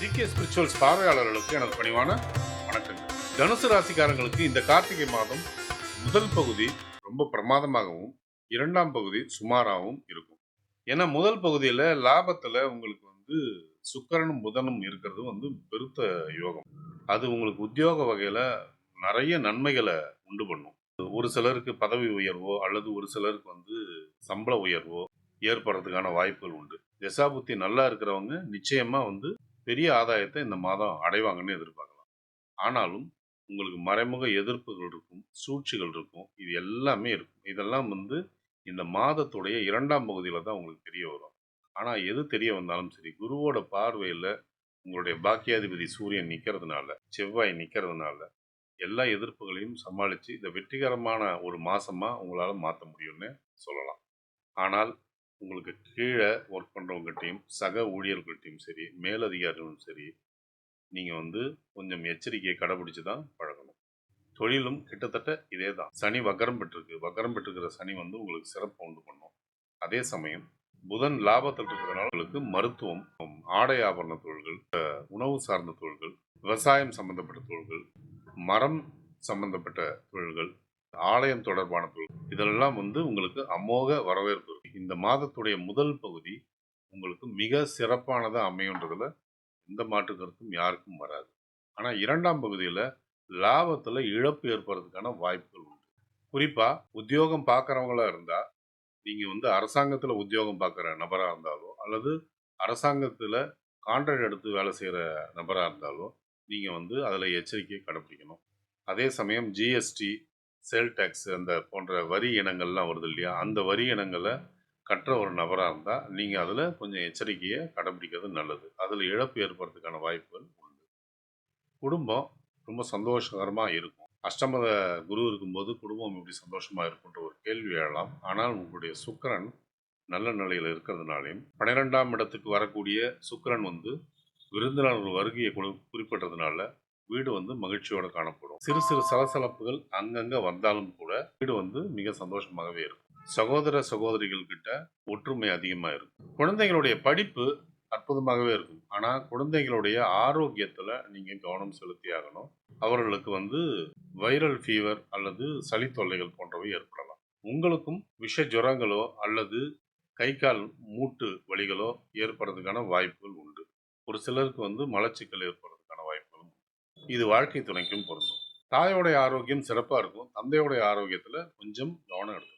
GK spirituals பார்வையாளர்களுக்கு எனது பணிவான வணக்கங்கள். தனுசு ராசிக்காரங்களுக்கு இந்த கார்த்திகை மாதம் முதல் பகுதி ரொம்ப பிரமாதமாகவும் இரண்டாம் பகுதி சுமாராகவும் இருக்கும். ஏன்னா முதல் பகுதியில் லாபத்தில் உங்களுக்கு வந்து சுக்கரனும் புதனும் இருக்கிறது வந்து பெருத்த யோகம். அது உங்களுக்கு உத்தியோக வகையில் நிறைய நன்மைகளை உண்டு பண்ணும். ஒரு சிலருக்கு பதவி உயர்வோ அல்லது ஒரு சிலருக்கு வந்து சம்பள உயர்வோ ஏற்படுறதுக்கான வாய்ப்புகள் உண்டு. தசாபுத்தி நல்லா இருக்கிறவங்க நிச்சயமாக வந்து பெரிய ஆதாயத்தை இந்த மாதம் அடைவாங்கன்னு எதிர்பார்க்கலாம். ஆனாலும் உங்களுக்கு மறைமுக எதிர்ப்புகள் இருக்கும் சூழ்ச்சிகள் இருக்கும் இது எல்லாமே இருக்கும். இதெல்லாம் வந்து இந்த மாதத்துடைய இரண்டாம் பகுதியில் தான் உங்களுக்கு தெரிய வரும். ஆனால் எது தெரிய வந்தாலும் சரி குருவோட பார்வையில் உங்களுடைய பாக்கியாதிபதி சூரியன் நிற்கிறதுனால செவ்வாய் நிற்கிறதுனால எல்லா எதிர்ப்புகளையும் சமாளித்து இதை வெற்றிகரமான ஒரு மாதமாக உங்களால் மாற்ற முடியும்னு சொல்லலாம். ஆனால் உங்களுக்கு கீழே ஒர்க் பண்ணுறவங்ககிட்டையும் சக ஊழியர்கள்ட்டையும் சரி மேலதிகாரிகளும் சரி நீங்கள் வந்து கொஞ்சம் எச்சரிக்கையை கடைபிடிச்சு தான் பழகணும். தொழிலும் கிட்டத்தட்ட இதே தான். சனி வக்கரம் பெற்றிருக்கு. வக்கரம் பெற்றிருக்கிற சனி வந்து உங்களுக்கு சிறப்பு உண்டு பண்ணும். அதே சமயம் புதன் லாபத்தில் இருக்கிறதுனால உங்களுக்கு மருத்துவம் ஆடை ஆபரண தொழில்கள் உணவு சார்ந்த தொழில்கள் விவசாயம் சம்பந்தப்பட்ட தொழில்கள் மரம் சம்பந்தப்பட்ட தொழில்கள் ஆலயம் தொடர்பான தொழில் இதெல்லாம் வந்து உங்களுக்கு அமோக வரவேற்பு இந்த மாதத்துடைய முதல் பகுதி உங்களுக்கு மிக சிறப்பானதாக அமையுன்றதில் எந்த மாற்று கருத்தும் யாருக்கும் வராது. ஆனால் இரண்டாம் பகுதியில் லாபத்தில் இழப்பு ஏற்படுறதுக்கான வாய்ப்புகள் உண்டு. குறிப்பாக உத்தியோகம் பார்க்குறவங்களா இருந்தால் நீங்கள் வந்து அரசாங்கத்தில் உத்தியோகம் பார்க்குற நபராக இருந்தாலோ அல்லது அரசாங்கத்தில் கான்ட்ராக்ட் எடுத்து வேலை செய்கிற நபராக இருந்தாலோ நீங்கள் வந்து அதில் எச்சரிக்கையை கடைபிடிக்கணும். அதே சமயம் ஜிஎஸ்டி சேல் டேக்ஸ் அந்த போன்ற வரி இனங்கள்லாம் வருது இல்லையா? அந்த வரி இனங்களை கற்ற ஒரு நபராக இருந்தால் நீங்கள் அதில் கொஞ்சம் எச்சரிக்கையை கடைபிடிக்கிறது நல்லது. அதில் இழப்பு ஏற்படுறதுக்கான வாய்ப்புகள் உண்டு. குடும்பம் ரொம்ப சந்தோஷகரமாக இருக்கும். அஷ்டமத குரு இருக்கும்போது குடும்பம் எப்படி சந்தோஷமாக இருக்குன்ற ஒரு கேள்வி எழலாம். ஆனால் உங்களுடைய சுக்கரன் நல்ல நிலையில் இருக்கிறதுனாலையும் பன்னிரெண்டாம் இடத்துக்கு வரக்கூடிய சுக்கரன் வந்து விருந்தினர்கள் வருகையை குறி- குறிப்பிட்டதுனால வீடு வந்து மகிழ்ச்சியோடு காணப்படும். சிறு சிறு சலசலப்புகள் அங்கங்கே வந்தாலும் கூட வீடு வந்து மிக சந்தோஷமாகவே இருக்கும். சகோதர சகோதரிகள் கிட்ட ஒற்றுமை அதிகமாக இருக்கும். குழந்தைங்களுடைய படிப்பு அற்புதமாகவே இருக்கும். ஆனால் குழந்தைங்களுடைய ஆரோக்கியத்தில் நீங்கள் கவனம் செலுத்தி ஆகணும் அவர்களுக்கு வந்து வைரல் ஃபீவர் அல்லது சளி தொல்லைகள் போன்றவை ஏற்படலாம். உங்களுக்கும் விஷ ஜுரங்களோ அல்லது கை கால் மூட்டு வலிகளோ ஏற்படுறதுக்கான வாய்ப்புகள் உண்டு. ஒரு சிலருக்கு வந்து மலச்சிக்கல் ஏற்படுறதுக்கான வாய்ப்புகளும் இது வாழ்க்கை துணைக்கும் பொருந்தும். தாயோடைய ஆரோக்கியம் சிறப்பாக இருக்கும். தந்தையோடைய ஆரோக்கியத்தில் கொஞ்சம் கவனம் எடுக்கும்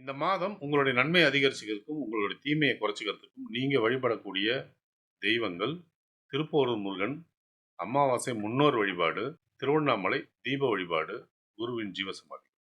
இந்த மாதம் உங்களுடைய நன்மை அதிகரிச்சுக்கிறதுக்கும் உங்களுடைய தீமையை குறைச்சிக்கிறதுக்கும் நீங்கள் வழிபடக்கூடிய தெய்வங்கள் திருப்போரூர் முருகன் அமாவாசை முன்னோர் வழிபாடு திருவண்ணாமலை தீப வழிபாடு குருவின் ஜீவசமாதி